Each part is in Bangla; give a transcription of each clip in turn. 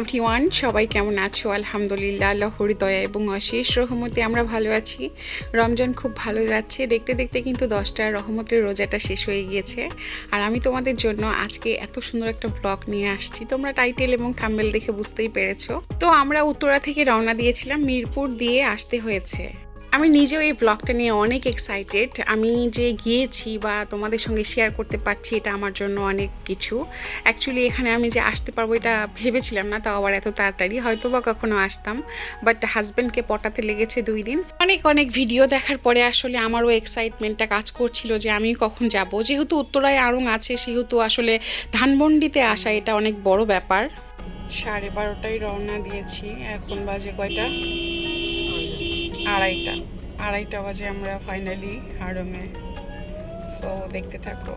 এভরিওয়ান সবাই কেমন আছো? আলহামদুলিল্লাহ, আল্লাহর দয়া এবং অশেষ রহমতে আমরা ভালো আছি। রমজান খুব ভালো যাচ্ছে। দেখতে দেখতে কিন্তু দশটা রহমতের রোজাটা শেষ হয়ে গিয়েছে। আর আমি তোমাদের জন্য আজকে এত সুন্দর একটা ব্লগ নিয়ে আসছি। তোমরা টাইটেল এবং থাম্বেল দেখে বুঝতেই পেরেছ। তো আমরা উত্তরা থেকে রওনা দিয়েছিলাম, মিরপুর দিয়ে আসতে হয়েছে। আমি নিজেও এই ব্লগটা নিয়ে অনেক এক্সাইটেড আমি যে গিয়েছি বা তোমাদের সঙ্গে শেয়ার করতে পারছি, এটা আমার জন্য অনেক কিছু। অ্যাকচুয়ালি এখানে আমি যে আসতে পারব, এটা ভেবেছিলাম না, তাও আবার এত তাড়াতাড়ি হয়তো বা কখনো আসতাম। বাট হাজব্যান্ডকে পটাতে লেগেছে দুই দিন। অনেক অনেক ভিডিও দেখার পরে আসলে আমারও এক্সাইটমেন্টটা কাজ করছিল যে আমি কখন যাব। যেহেতু উত্তরায় আড়ং আছে, সেহেতু আসলে ধানমন্ডিতে আসা এটা অনেক বড় ব্যাপার। সাড়ে বারোটায় রওনা দিয়েছি, এখন বাজে কয়টা? আড়াইটা আড়াইটা বাজে আমরা ফাইনালি হারমে সো দেখতে থাকো।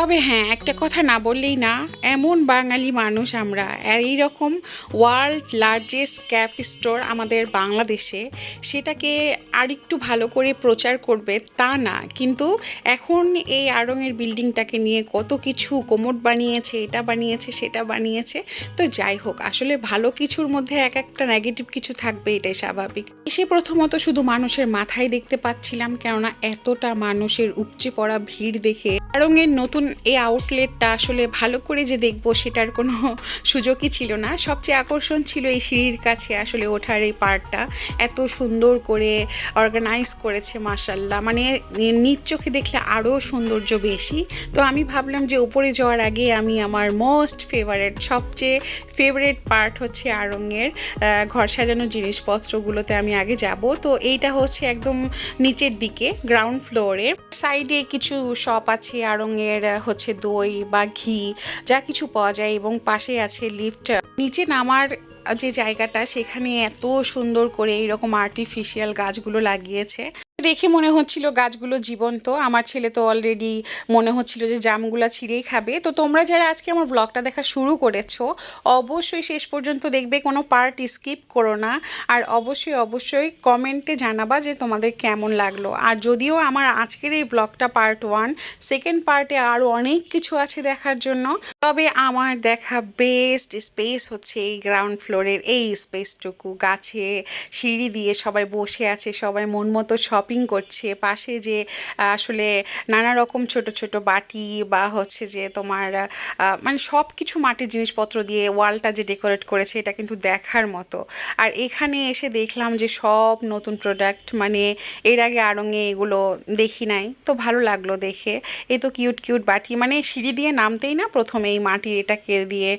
তবে হ্যাঁ একটা কথা না বললেই না, এমন বাঙালি মানুষ আমরা। এই রকম ওয়ার্ল্ড লার্জেস্ট ক্যাপ স্টোর আমাদের বাংলাদেশে, সেটাকে আরেকটু ভালো করে প্রচার করবে তা না। কিন্তু এখন এই আড়ংয়ের বিল্ডিংটাকে নিয়ে কত কিছু কোমর বানিয়েছে, এটা বানিয়েছে, সেটা বানিয়েছে, তো যাই হোক, আসলে ভালো কিছুর মধ্যে এক একটা নেগেটিভ কিছু থাকবে, এটাই স্বাভাবিক। এসে প্রথমত শুধু মানুষের মাথায় দেখতে পাচ্ছিলাম, কেননা এতটা মানুষের উপচে পড়া ভিড় দেখে আড়ংয়ের নতুন এই আউটলেটটা আসলে ভালো করে যে দেখব সেটার কোনো সুযোগই ছিল না। সবচেয়ে আকর্ষণ ছিল এই সিঁড়ির কাছে আসলে ওঠার এই পার্টটা এত সুন্দর করে অর্গানাইজ করেছে মার্শাল্লাহ মানে নিজ চোখে দেখলে আরও সৌন্দর্য বেশি। তো আমি ভাবলাম যে উপরে যাওয়ার আগে আমি আমার মোস্ট ফেভারেট সবচেয়ে ফেভারেট পার্ট হচ্ছে আহ, ঘর সাজানো জিনিসপত্রগুলোতে আমি আগে যাব। তো এইটা হচ্ছে একদম নিচের দিকে গ্রাউন্ড ফ্লোরে সাইডে কিছু শপ আছে আহ, হচ্ছে দই বা ঘি, যা কিছু পাওয়া যায় এবং পাশে আছে লিফট। নিচে নামার যে জায়গাটা, সেখানে এত সুন্দর করে এইরকম আর্টিফিশিয়াল গাছগুলো লাগিয়েছে। দেখে মনে হচ্ছিল গাছগুলো জীবন্ত। আমার ছেলে তো অলরেডি মনে হচ্ছিল যে জামগুলো ছিঁড়েই খাবে। তো তোমরা যারা আজকে আমার ব্লগটা দেখা শুরু করেছ, অবশ্যই শেষ পর্যন্ত দেখবে, কোনো পার্ট স্কিপ করো না। আর অবশ্যই অবশ্যই কমেন্টে জানাবা যে তোমাদের কেমন লাগল। আর যদিও আমার আজকের এই ব্লগটা পার্ট ওয়ান সেকেন্ড পার্টে আরও অনেক কিছু আছে দেখার জন্য, তবে আমার দেখা বেস্ট স্পেস হচ্ছে এই গ্রাউন্ড ফ্লোরের এই স্পেসটুকু গাছে সিঁড়ি দিয়ে সবাই বসে আছে, সবাই মন মতো শপিং করছে, পাশে যে, আসলে নানা রকম ছোট ছোট বাটি বা হচ্ছে যে তোমার মানে সব কিছু মাটির জিনিসপত্র দিয়ে ওয়ালটা যে ডেকোরেট করেছে এটা কিন্তু দেখার মতো। আর এখানে এসে দেখলাম যে সব নতুন প্রোডাক্ট মানে এর আগে আড়ঙে এগুলো দেখি নাই, তো ভালো লাগল দেখে। এ তো কিউট কিউট বাটি মানে সিঁড়ি দিয়ে নামতেই না প্রথমে এই মাটির এটাকে দিয়ে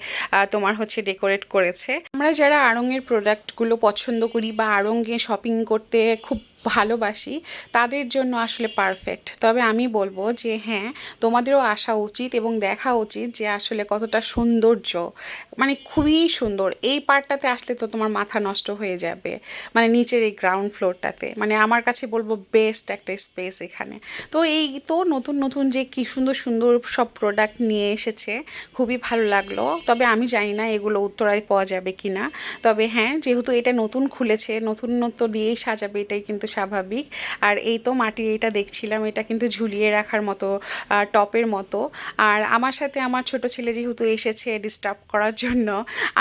তোমার হচ্ছে ডেকোরেট করেছে। আমরা যারা আড়ঙের প্রোডাক্টগুলো পছন্দ করি বা আড়ঙে শপিং করতে খুব ভালোবাসি, তাদের জন্য আসলে পারফেক্ট তবে আমি বলব যে হ্যাঁ তোমাদেরও আসা উচিত এবং দেখা উচিত যে আসলে কতটা সৌন্দর্য মানে খুবই সুন্দর। এই পার্টটাতে আসলে তো তোমার মাথা নষ্ট হয়ে যাবে মানে নিচের এই গ্রাউন্ড ফ্লোরটাতে মানে আমার কাছে বলব বেস্ট একটা স্পেস এখানে। তো এই তো নতুন নতুন যে কি সুন্দর সুন্দর সব প্রোডাক্ট নিয়ে এসেছে, খুবই ভালো লাগল। তবে আমি জানি না এগুলো উত্তরায় পাওয়া যাবে কি না তবে হ্যাঁ যেহেতু এটা নতুন খুলেছে, নতুনত্ব দিয়েই সাজাবে, এটাই কিন্তু স্বাভাবিক। আর এই তো মাটির এটা দেখছিলাম, এটা কিন্তু ঝুলিয়ে রাখার মতো টপের মতো। আর আমার সাথে আমার ছোট ছেলে যেহেতু এসেছে ডিস্টার্ব করার জন্য,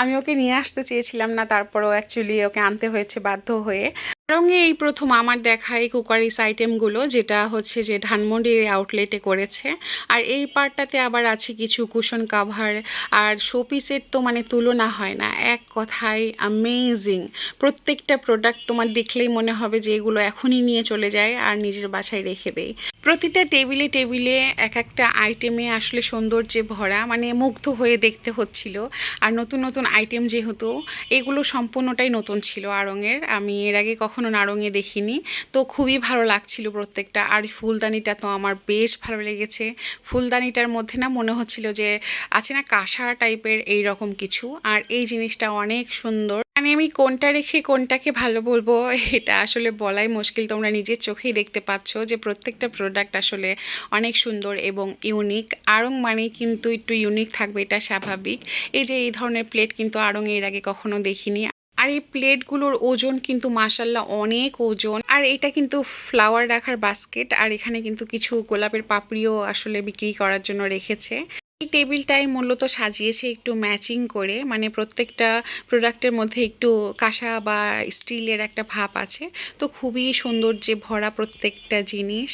আমি ওকে নিয়ে আসতে চেয়েছিলাম না, তারপরও অ্যাকচুয়ালি ওকে আনতে হয়েছে বাধ্য হয়ে। রঙে এই প্রথম আমার দেখা এই কুকারিস আইটেমগুলো যেটা হচ্ছে যে ধানমন্ডির আউটলেটে করেছে। আর এই পার্টটাতে আবার আছে কিছু কুশন কাভার আর শোপিসের তো মানে তুলনা হয় না, এক কথায় অ্যামেজিং প্রত্যেকটা প্রোডাক্ট তোমার দেখলেই মনে হবে যে এগুলো এখনই নিয়ে চলে যায় আর নিজের বাসায় রেখে দেয় প্রতিটা টেবিলে টেবিলে এক একটা আইটেমে আসলে সৌন্দর্যে ভরা মানে মুগ্ধ হয়ে দেখতে হচ্ছিল। আর নতুন নতুন আইটেম যেহেতু, এগুলো সম্পূর্ণটাই নতুন ছিল আড়ঙের। আমি এর আগে কখনো নাড়ঙে দেখিনি। তো খুবই ভালো লাগছিল প্রত্যেকটা। আর ফুলদানিটা তো আমার বেশ ভালো লেগেছে। ফুলদানিটার মধ্যে না মনে হচ্ছিল যে, আছে না কাঁসা টাইপের এই রকম কিছু। আর এই জিনিসটা অনেক সুন্দর। মানে আমি কোনটা রেখে কোনটাকে ভালো বলব, এটা আসলে বলাই মুশকিল। তোমরা নিজের চোখেই দেখতে পাচ্ছ যে প্রত্যেকটা প্রোডাক্ট আসলে অনেক সুন্দর এবং ইউনিক আড়ং মানে কিন্তু একটু ইউনিক থাকবে, এটা স্বাভাবিক। এই যে এই ধরনের প্লেট কিন্তু আড়ং এর আগে কখনো দেখিনি। আর এই প্লেটগুলোর ওজন কিন্তু মাসাল্লাহ অনেক ওজন। আর এটা কিন্তু ফ্লাওয়ার রাখার বাস্কেট আর এখানে কিন্তু কিছু গোলাপের পাপড়িও আসলে বিক্রি করার জন্য রেখেছে। এই টেবিলটাই মূলত সাজিয়েছে একটু ম্যাচিং করে মানে প্রত্যেকটা প্রোডাক্টের মধ্যে একটু কাঁসা বা স্টিলের একটা ভাব আছে। তো খুবই সৌন্দর্যে ভরা প্রত্যেকটা জিনিস।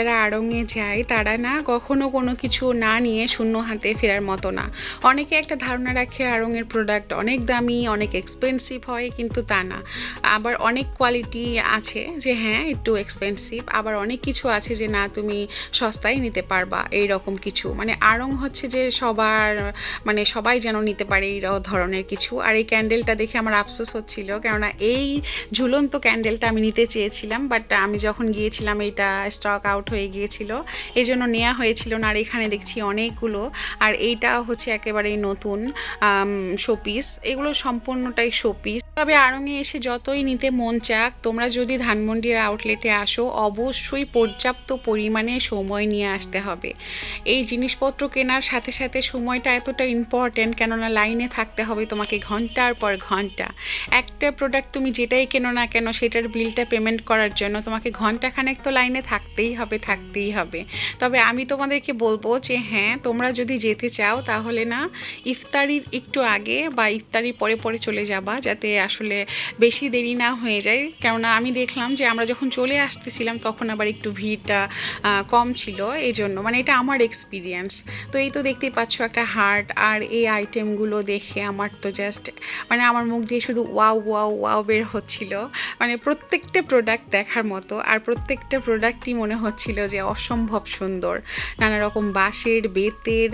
হয় আমরা যারা আড়ঙে যাই তারা না কখনো কোনো কিছু না নিয়ে শূন্য হাতে ফেরার মতো না। অনেকে একটা ধারণা রাখে আড়ঙের প্রোডাক্ট অনেক দামি, অনেক এক্সপেন্সিভ হয়, কিন্তু তা না। আবার অনেক কোয়ালিটি আছে যে হ্যাঁ একটু এক্সপেন্সিভ আবার অনেক কিছু আছে যে, না, তুমি সস্তায় নিতে পারবা। এই রকম কিছু। মানে আড়ং হচ্ছে যে, সবার মানে সবাই যেন নিতে পারে এই ধরনের কিছু। আর এই ক্যান্ডেলটা দেখে আমার আফসোস হচ্ছিল, কেননা এই ঝুলন্ত ক্যান্ডেলটা আমি নিতে চেয়েছিলাম বাট আমি যখন গিয়েছিলাম, এইটা স্টক আউট হয়ে গিয়েছিল। এই জন্য নেওয়া হয়েছিল না, আর এখানে দেখছি অনেকগুলো। আর এইটা হচ্ছে একেবারেই নতুন শোপিস এগুলো সম্পূর্ণটাই শোপিস তবে আড়ঙে এসে যতই নিতে মন চাক, তোমরা যদি ধানমন্ডির আউটলেটে আসো, অবশ্যই পর্যাপ্ত পরিমাণে সময় নিয়ে আসতে হবে। এই জিনিসপত্র কেনার সাথে সাথে সময়টা এতটা ইম্পর্ট্যান্ট কেননা লাইনে থাকতে হবে তোমাকে ঘণ্টার পর ঘণ্টা। একটা প্রোডাক্ট তুমি যেটাই কেনো না কেন, সেটার বিলটা পেমেন্ট করার জন্য তোমাকে ঘন্টাখানেক তো লাইনে থাকতেই হবে থাকতেই হবে। তবে আমি তোমাদেরকে বলব যে হ্যাঁ তোমরা যদি যেতে চাও, তাহলে না, ইফতারির একটু আগে বা ইফতারির পরে পরে চলে যাবা, যাতে আসলে বেশি দেরি না হয়ে যায়। কেননা আমি দেখলাম যে আমরা যখন চলে আসতেছিলাম তখন আবার একটু ভিড়টা কম ছিল। এই জন্য মানে এটা আমার এক্সপিরিয়েন্স তো এই তো দেখতেই পাচ্ছ একটা হার্ট আর এই আইটেমগুলো দেখে আমার তো জাস্ট মানে আমার মুখ দিয়ে শুধু ওয়াও ওয়াও ওয়াও বের হচ্ছিল। মানে প্রত্যেকটা প্রোডাক্ট দেখার মতো আর প্রত্যেকটা প্রোডাক্টই মনে হচ্ছিল যে অসম্ভব সুন্দর। নানা রকম বাঁশের, বেতের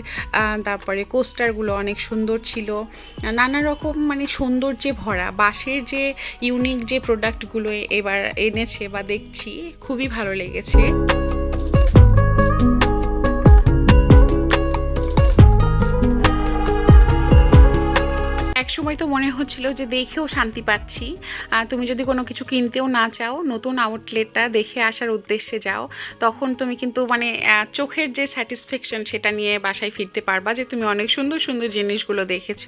তারপরে কোস্টারগুলো অনেক সুন্দর ছিল। নানা রকম মানে সৌন্দর্যে ভরা। বাঁশের যে ইউনিক যে প্রোডাক্টগুলো এবার এনেছে বা দেখছি খুবই ভালো লেগেছে। এক সময় তো মনে হচ্ছিল যে দেখেও শান্তি পাচ্ছি। তুমি যদি কোনো কিছু কিনতেও না চাও, নতুন আউটলেটটা দেখে আসার উদ্দেশ্যে যাও, তখন তুমি কিন্তু মানে চোখের যে স্যাটিসফ্যাকশন সেটা নিয়ে বাসায় ফিরতে পারবা যে তুমি অনেক সুন্দর সুন্দর জিনিসগুলো দেখেছ।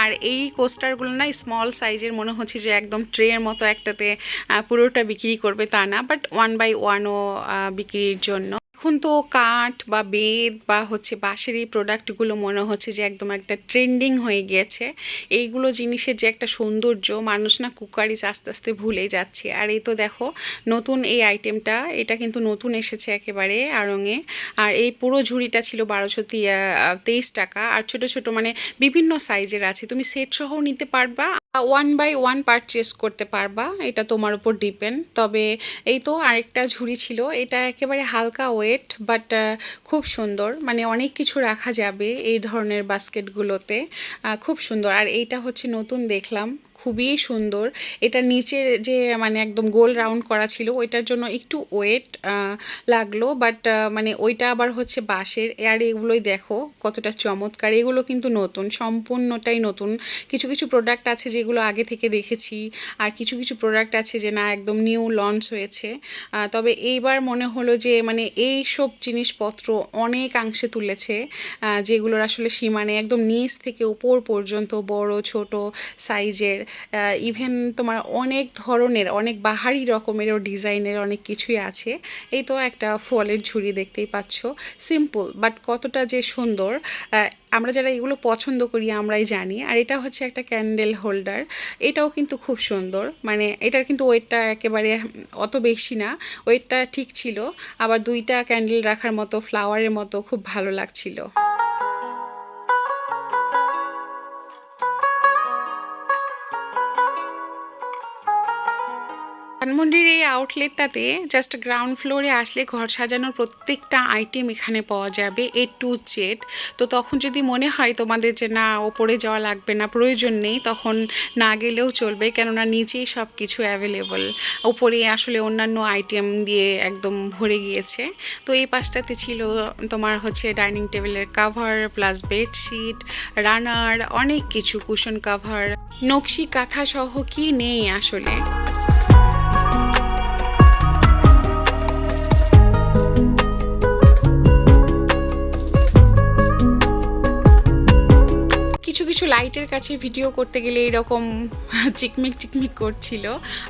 আর এই কোস্টারগুলো না স্মল সাইজের মনে হচ্ছে যে একদম ট্রের মতো একটাতে পুরোটা বিক্রি করবে তা না বাট ওয়ান বাই ওয়ানও বিক্রির জন্য। এখন তো কাঠ বা বেদ বা হচ্ছে বাঁশের এই প্রোডাক্টগুলো মনে হচ্ছে যে একদম একটা ট্রেন্ডিং হয়ে গিয়েছে এইগুলো জিনিসের যে একটা সৌন্দর্য মানুষ না কুকারিজ আস্তে আস্তে ভুলে যাচ্ছে। আর এই তো দেখো, নতুন এই আইটেমটা এটা কিন্তু নতুন এসেছে একেবারে আড়ঙে। আর এই পুরো ঝুড়িটা ছিল বারোশো তেইশ টাকা। আর ছোট ছোট মানে বিভিন্ন সাইজের আছে। তুমি সেট সহ নিতে পারবা। ওয়ান বাই ওয়ান পারচেস করতে পারবা, এটা তোমার উপর ডিপেন্ড তবে এই তো আরেকটা ঝুড়ি ছিল, এটা একেবারে হালকা ওয়েট বাট খুব সুন্দর। মানে অনেক কিছু রাখা যাবে এই ধরনের বাস্কেটগুলোতে খুব সুন্দর। আর এইটা হচ্ছে নতুন দেখলাম। খুবই সুন্দর। এটা নিচের যে মানে একদম গোল রাউন্ড করা ছিল, ওইটার জন্য একটু ওয়েট লাগল। বাট মানে ওইটা আবার হচ্ছে বাঁশের আর এগুলোই দেখো, কতটা চমৎকার। এগুলো কিন্তু নতুন, সম্পূর্ণটাই নতুন। কিছু কিছু প্রোডাক্ট আছে যেগুলো আগে থেকে দেখেছি, আর কিছু কিছু প্রোডাক্ট আছে যে না, একদম নিউ লঞ্চ হয়েছে। তবে এইবার মনে হলো যে মানে এই সব জিনিসপত্র অনেকাংশে তুলেছে যেগুলোর আসলে সীমানে একদম নিচ থেকে উপর পর্যন্ত বড়, ছোট সাইজের ইভেন তোমার অনেক ধরনের, অনেক বাহারি রকমেরও ডিজাইনের অনেক কিছুই আছে। এই তো একটা ফলের ঝুড়ি দেখতেই পাচ্ছ। সিম্পল বাট কতটা যে সুন্দর। আমরা যারা এগুলো পছন্দ করি, আমরাই জানি। আর এটা হচ্ছে একটা ক্যান্ডেল হোল্ডার এটাও কিন্তু খুব সুন্দর। মানে এটার কিন্তু ওয়েটটা একেবারে অত বেশি না। ওয়েটটা ঠিক ছিল। আবার দুইটা ক্যান্ডেল রাখার মতো ফ্লাওয়ারের মতো খুব ভালো লাগছিল। ধানমন্ডির এই আউটলেটটাতে জাস্ট গ্রাউন্ড ফ্লোরে আসলে ঘর সাজানোর প্রত্যেকটা আইটেম এখানে পাওয়া যাবে এ টু জেড তো তখন যদি মনে হয় তোমাদের যে, না, ওপরে যাওয়া লাগবে না, প্রয়োজন নেই, তখন না গেলেও চলবে, কেননা নিচেই সব কিছু অ্যাভেলেবল ওপরে আসলে অন্যান্য আইটেম দিয়ে একদম ভরে গিয়েছে। তো এই পাশটাতে ছিল তোমার হচ্ছে ডাইনিং টেবিলের কাভার প্লাস বেডশিট রানার অনেক কিছু কুশন কাভার নকশি কাঁথা সহ কি নেই আসলে? কিছু লাইটের কাছে ভিডিও করতে গেলে এরকম চিকমিক চিকমিক করছিল।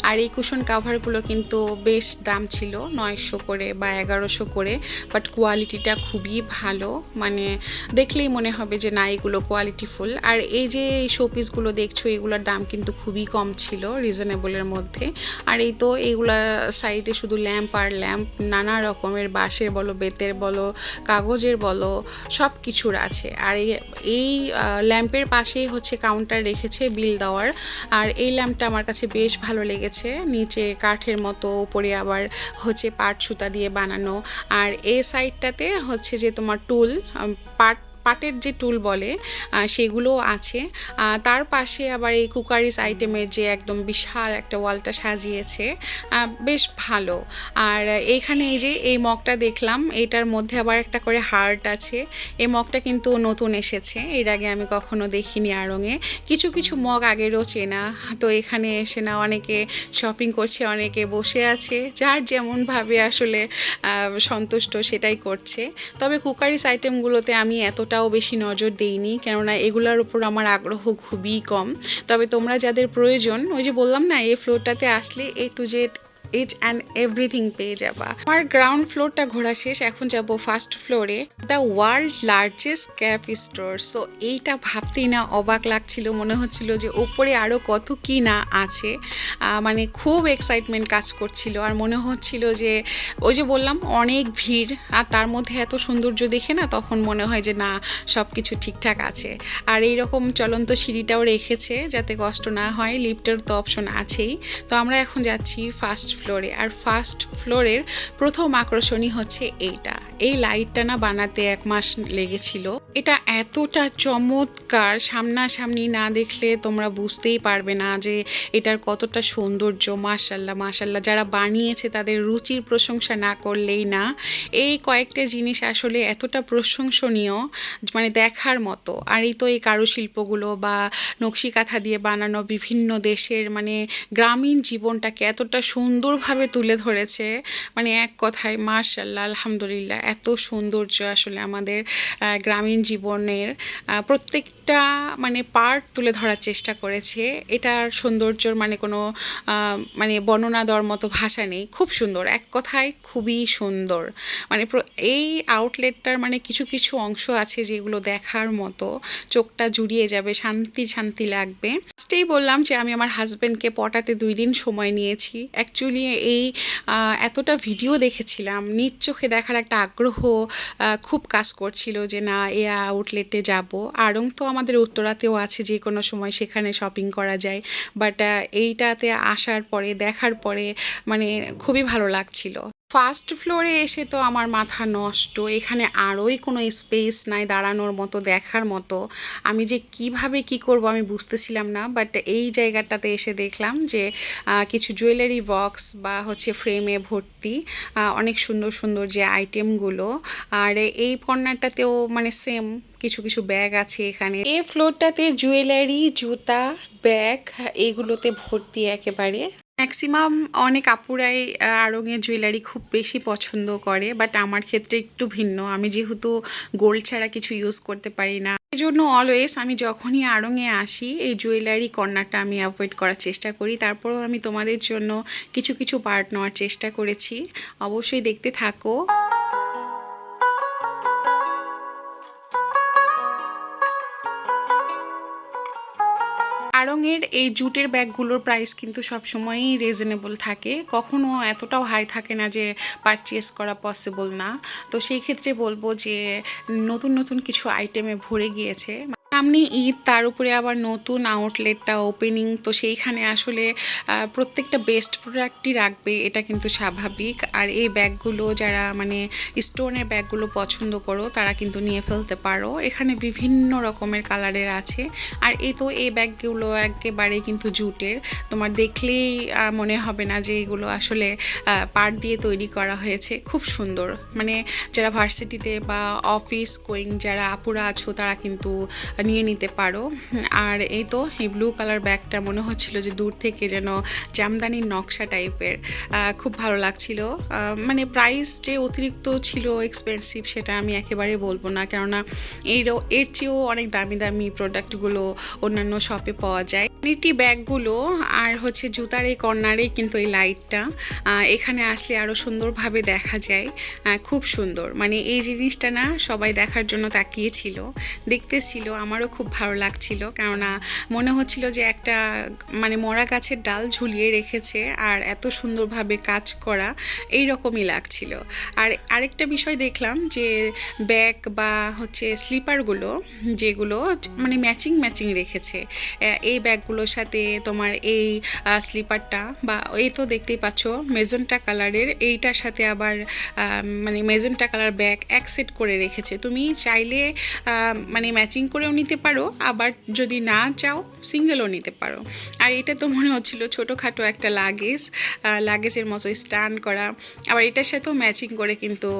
আর এই কুশন কাভারগুলো কিন্তু বেশ দাম ছিল, নয়শো করে বা এগারোশো করে বাট কোয়ালিটিটা খুবই ভালো। মানে দেখলেই মনে হবে যে না, এগুলো কোয়ালিটিফুল আর এই যে শোপিসগুলো দেখছ, এগুলোর দাম কিন্তু খুবই কম ছিল রিজনেবলের মধ্যে। আর এই তো এইগুলা সাইডে শুধু ল্যাম্প আর ল্যাম্প নানা রকমের বাঁশের বলো, বেতের বলো, কাগজের বলো সব কিছুর আছে। আর এই ল্যাম্পের পাশেই হচ্ছে কাউন্টার রেখেছে বিল দেওয়ার। আর এই ল্যাম্পটা আমার কাছে বেশ ভালো লেগেছে। নিচে কাঠের মতো, উপরে আবার হচ্ছে পাট সুতা দিয়ে বানানো। আর এই সাইডটাতে হচ্ছে যে তোমার টুল পাট পাটের যে টুল বলে সেগুলোও আছে। তার পাশে আবার এই কুকারিস আইটেমের যে একদম বিশাল একটা ওয়ালটা সাজিয়েছে বেশ ভালো। আর এইখানে এই যে এই মগটা দেখলাম, এটার মধ্যে আবার একটা করে হার্ট আছে। এই মগটা কিন্তু নতুন এসেছে, এর আগে আমি কখনো দেখিনি আড়ঙে কিছু কিছু মগ আগেরও চেনা, তো এখানে এসে না অনেকে শপিং করছে, অনেকে বসে আছে, যার যেমনভাবে আসলে সন্তুষ্ট সেটাই করছে। তবে কুকারিস আইটেমগুলোতে আমি এতটাও বেশি নজর দেইনি, কেননা এগুলোর উপর আমার আগ্রহ খুবই কম। তবে তোমরা যাদের প্রয়োজন, ওই যে বললাম না, এই ফ্লোরটাতে আসলে A to Z each and everything পেয়ে যাবা। আমার গ্রাউন্ড ফ্লোরটা ঘোরা শেষ, এখন যাব ফার্স্ট ফ্লোরে the world largest cap store so এইটা ভাবতেই না অবাক লাগছিল, মনে হচ্ছিল যে ওপরে আরও কত কি না আছে। মানে খুব এক্সাইটমেন্ট কাজ করছিল, আর মনে হচ্ছিল যে ওই যে বললাম, অনেক ভিড়, আর তার মধ্যে এত সৌন্দর্য দেখে না তখন মনে হয় যে না সব কিছু ঠিকঠাক আছে। আর এই রকম চলন্ত সিঁড়িটাও রেখেছে, যাতে কষ্ট না হয় লিফটের তো অপশন আছেই। তো আমরা এখন যাচ্ছি ফার্স্ট ফ্লোরে আর ফার্স্ট ফ্লোরের প্রথম আকর্ষণই হচ্ছে এইটা। এই লাইটটা না বানাতে এক মাস লেগেছিল। এটা এতটা চমৎকার, সামনাসামনি না দেখলে তোমরা বুঝতেই পারবে না যে এটার কতটা সৌন্দর্য। মাশাল্লাহ মাশাল্লাহ যারা বানিয়েছে তাদের রুচির প্রশংসা না করলেই না। এই কয়েকটা জিনিস আসলে এতটা প্রশংসনীয় মানে দেখার মতো। আর এই তো এই কারুশিল্পগুলো বা নকশি কাঁথা দিয়ে বানানো বিভিন্ন দেশের মানে গ্রামীণ জীবনটাকে এতটা সুন্দরভাবে তুলে ধরেছে। মানে এক কথায় মার্শাল্লাহ আলহামদুলিল্লাহ এত সৌন্দর্য আসলে আমাদের গ্রামীণ জীবনের আহ, প্রত্যেকটা মানে পার্ট তুলে ধরার চেষ্টা করেছে। এটার সৌন্দর্যর মানে কোনো মানে বর্ণনা দেওয়ার মতো ভাষা নেই। খুব সুন্দর, এক কথায় খুবই সুন্দর। মানে এই আউটলেটটার মানে কিছু কিছু অংশ আছে যেগুলো দেখার মতো। চোখটা জুড়িয়ে যাবে, শান্তি শান্তি লাগবে। ফার্স্টেই বললাম যে, আমি আমার হাজব্যান্ডকে পটাতে দুই দিন সময় নিয়েছি। অ্যাকচুয়ালি এই এতটা ভিডিও দেখেছিলাম। নিজ চোখে দেখার একটা আগ্রহ খুব কাজ করছিল যে, না, এ আউটলেটে যাব। আরং তো আমাদের উত্তরাতেও আছে যে কোনো সময় সেখানে শপিং করা যায়। বাট এইটাতে আসার পরে, দেখার পরে মানে খুবই ভালো লাগছিল। ফার্স্ট ফ্লোরে এসে তো আমার মাথা নষ্ট। এখানে আরোই কোনো স্পেস নাই দাঁড়ানোর মতো, দেখার মতো। আমি যে কীভাবে কি করব আমি বুঝতেছিলাম না বাট এই জায়গাটাতে এসে দেখলাম যে কিছু জুয়েলারি বক্স বা হচ্ছে ফ্রেমে ভর্তি অনেক সুন্দর সুন্দর যে আইটেমগুলো আর এই কর্নারটাতেও মানে সেম কিছু কিছু ব্যাগ আছে এখানে। এই ফ্লোরটাতে জুয়েলারি জুতা ব্যাগ এইগুলোতে ভর্তি একেবারে। ম্যাক্সিমাম অনেক আপুরাই আড়ঙের জুয়েলারি খুব বেশি পছন্দ করে বাট আমার ক্ষেত্রে একটু ভিন্ন। আমি যেহেতু গোল্ড ছাড়া কিছু ইউজ করতে পারি না। জন্য অলওয়েজ আমি যখনই আরঙে আসি, এই জুয়েলারি কর্নারটা আমি অ্যাভয়েড করার চেষ্টা করি। তারপরেও আমি তোমাদের জন্য কিছু কিছু পার্ট নেওয়ার চেষ্টা করেছি। অবশ্যই দেখতে থাকো। আড়ংয়ের এই জুটের ব্যাগগুলোর প্রাইস কিন্তু সবসময়ই রিজনেবল থাকে। কখনো এতটাও হাই থাকে না যে পারচেস করা পসিবল না। তো সেই ক্ষেত্রে বলব যে নতুন নতুন কিছু আইটেমে ভরে গিয়েছে। সামনে ঈদ, তার উপরে আবার নতুন আউটলেটটা ওপেনিং তো সেইখানে আসলে প্রত্যেকটা বেস্ট প্রোডাক্টই রাখবে, এটা কিন্তু স্বাভাবিক। আর এই ব্যাগগুলো যারা মানে স্টোনের ব্যাগগুলো পছন্দ করো, তারা কিন্তু নিয়ে ফেলতে পারো। এখানে বিভিন্ন রকমের কালারের আছে। আর এই তো এই ব্যাগগুলো একেবারে কিন্তু জুটের। তোমার দেখলেই মনে হবে না যে এগুলো আসলে পাট দিয়ে তৈরি করা হয়েছে। খুব সুন্দর। মানে যারা ভার্সিটিতে বা অফিস গোয়িং যারা আপুরা আছো, তারা কিন্তু নিয়ে নিতে পারো। আর এই তো এই ব্লু কালার ব্যাগটা মনে হচ্ছিল যে দূর থেকে যেন জামদানির নকশা টাইপের খুব ভালো লাগছিল। মানে প্রাইস যে অতিরিক্ত ছিল এক্সপেন্সিভ সেটা আমি একেবারে বলব না। কেননা এর এর চেয়েও অনেক দামি দামি প্রোডাক্টগুলো অন্যান্য শপে পাওয়া যায়। নিটি ব্যাগগুলো আর হচ্ছে জুতার এই কর্নারেই কিন্তু এই লাইটটা এখানে আসলে আরও সুন্দরভাবে দেখা যায় খুব সুন্দর। মানে এই জিনিসটা না সবাই দেখার জন্য তাকিয়েছিল, দেখতেছিল, আমারও খুব ভালো লাগছিল। কেননা মনে হচ্ছিল যে একটা মানে মরা গাছের ডাল ঝুলিয়ে রেখেছে আর এত সুন্দরভাবে কাজ করা এই রকমই লাগছিল। আর আরেকটা বিষয় দেখলাম যে ব্যাগ বা হচ্ছে স্লিপারগুলো, যেগুলো মানে ম্যাচিং ম্যাচিং রেখেছে এই এই ব্যাগগুলোর সাথে তোমার এই স্লিপারটা বা এই তো দেখতেই পাচ্ছ মেজেন্টা কালারের, এইটার সাথে আবার মানে মেজেন্টা কালার ব্যাগ এক সেট করে রেখেছে। তুমি চাইলে মানে ম্যাচিং করেও নিতে পারো, আবার যদি না চাও সিঙ্গেলও নিতে পারো। আর এটা তো মনে হচ্ছিল ছোটোখাটো একটা লাগেজ লাগেজের মতো স্ট্যান্ড করা। আবার এটার সাথেও ম্যাচিং করে কিন্তু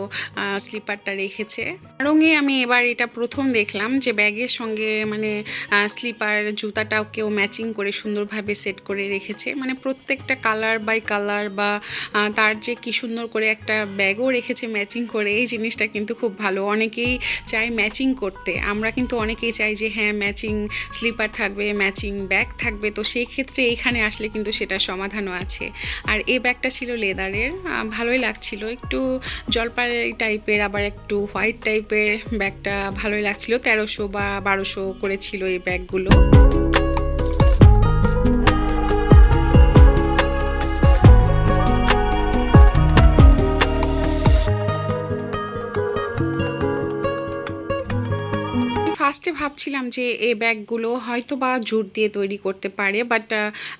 স্লিপারটা রেখেছে। রঙে আমি এবার এটা প্রথম দেখলাম যে ব্যাগের সঙ্গে মানে স্লিপার জুতাটাও কেউ ম্যাচিং করে সুন্দরভাবে সেট করে রেখেছে। মানে প্রত্যেকটা কালার বাই কালার বা তার যে কি সুন্দর করে একটা ব্যাগও রেখেছে ম্যাচিং করে, এই জিনিসটা কিন্তু খুব ভালো। অনেকেই চায় ম্যাচিং করতে। আমরা কিন্তু অনেকেই চাই যে হ্যাঁ ম্যাচিং স্লিপার থাকবে, ম্যাচিং ব্যাগ থাকবে। তো সেই ক্ষেত্রে এখানে আসলে কিন্তু সেটা সমাধানও আছে। আর এই ব্যাগটা ছিল লেদারের। ভালোই লাগছিল। একটু জলপাই টাইপের, আবার একটু হোয়াইট টাইপের ব্যাগটা ভালোই লাগছিল। তেরোশো বা বারোশো করেছিল এই ব্যাগগুলো। ফার্স্টে ভাবছিলাম যে এই ব্যাগগুলো হয়তো বা জুট দিয়ে তৈরি করতে পারে বাট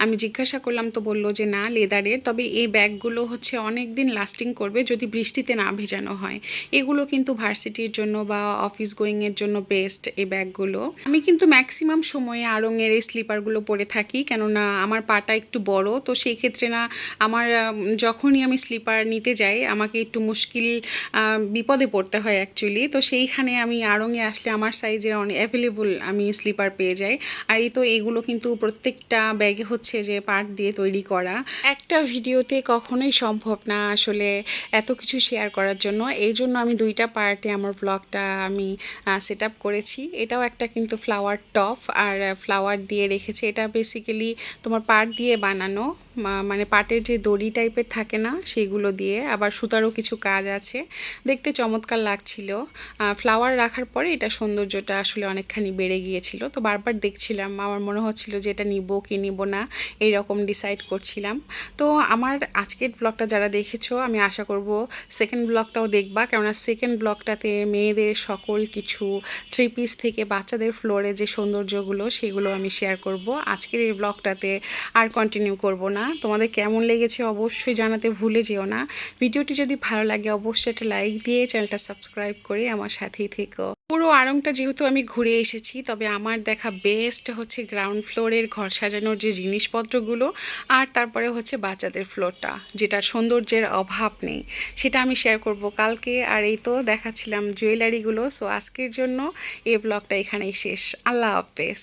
আমি জিজ্ঞাসা করলাম তো বলল যে না লেদারের তবে এই ব্যাগগুলো হচ্ছে অনেক দিন লাস্টিং করবে যদি বৃষ্টিতে না ভেজানো হয়। এগুলো কিন্তু ভার্সিটির জন্য বা অফিস গোয়িংয়ের জন্য বেস্ট এই ব্যাগগুলো। আমি কিন্তু ম্যাক্সিমাম সময়ে আড়ংয়ের এই স্লিপারগুলো পরে থাকি, কেননা আমার পাটা একটু বড়, তো সেই ক্ষেত্রে না, আমার যখনই আমি স্লিপার নিতে যাই, আমাকে একটু মুশকিল বিপদে পড়তে হয় অ্যাকচুয়ালি তো সেইখানে আমি আড়ংয়ে আসলে আমার সাইজের অ্যাভেলেবল আমি স্লিপার পেয়ে যাই। আর এই তো এগুলো কিন্তু প্রত্যেকটা ব্যাগে হচ্ছে যে পার্ট দিয়ে তৈরি করা। একটা ভিডিওতে কখনোই সম্ভব না আসলে এত কিছু শেয়ার করার জন্য। এই জন্য আমি দুইটা পার্টে আমার ব্লগটা আমি সেট আপ করেছি। এটাও একটা কিন্তু ফ্লাওয়ার টপ আর ফ্লাওয়ার দিয়ে রেখেছে। এটা বেসিক্যালি তোমার পার্ট দিয়ে বানানো। মানে পাটের যে দড়ি টাইপের থাকে না, সেগুলো দিয়ে আবার সুতারও কিছু কাজ আছে। দেখতে চমৎকার লাগছিল। ফ্লাওয়ার রাখার পরে এটা সৌন্দর্যটা আসলে অনেকখানি বেড়ে গিয়েছিল। তো বারবার দেখছিলাম, আমার মনে হচ্ছিল যে এটা নিব কি নিব না এই রকম ডিসাইড করছিলাম। তো আমার আজকের ব্লগটা যারা দেখেছ, আমি আশা করব সেকেন্ড ব্লগটাও দেখবা। কেননা সেকেন্ড ব্লগটাতে মেয়েদের সকল কিছু থ্রি পিস থেকে বাচ্চাদের ফ্লোরে যে সৌন্দর্যগুলো, সেগুলো আমি শেয়ার করব। আজকের এই ব্লগটাতে আর কন্টিনিউ করব না। তোমাদের কেমন লেগেছে অবশ্যই জানাতে ভুলে যেও না। ভিডিওটি যদি ভালো লাগে অবশ্যই একটা লাইক দিয়ে চ্যানেলটা সাবস্ক্রাইব করে আমার সাথেই থেকো। পুরো আড়ংটা যেহেতু আমি ঘুরে এসেছি, তবে আমার দেখা বেস্ট হচ্ছে গ্রাউন্ড ফ্লোরের ঘর সাজানোর যে জিনিসপত্রগুলো আর তারপরে হচ্ছে বাচ্চাদের ফ্লোরটা যেটার সৌন্দর্যের অভাব নেই। সেটা আমি শেয়ার করব কালকে। আর এই তো দেখাচ্ছিলাম জুয়েলারিগুলো সো আজকের জন্য এই ব্লগটা এখানেই শেষ। আল্লাহ হাফেজ।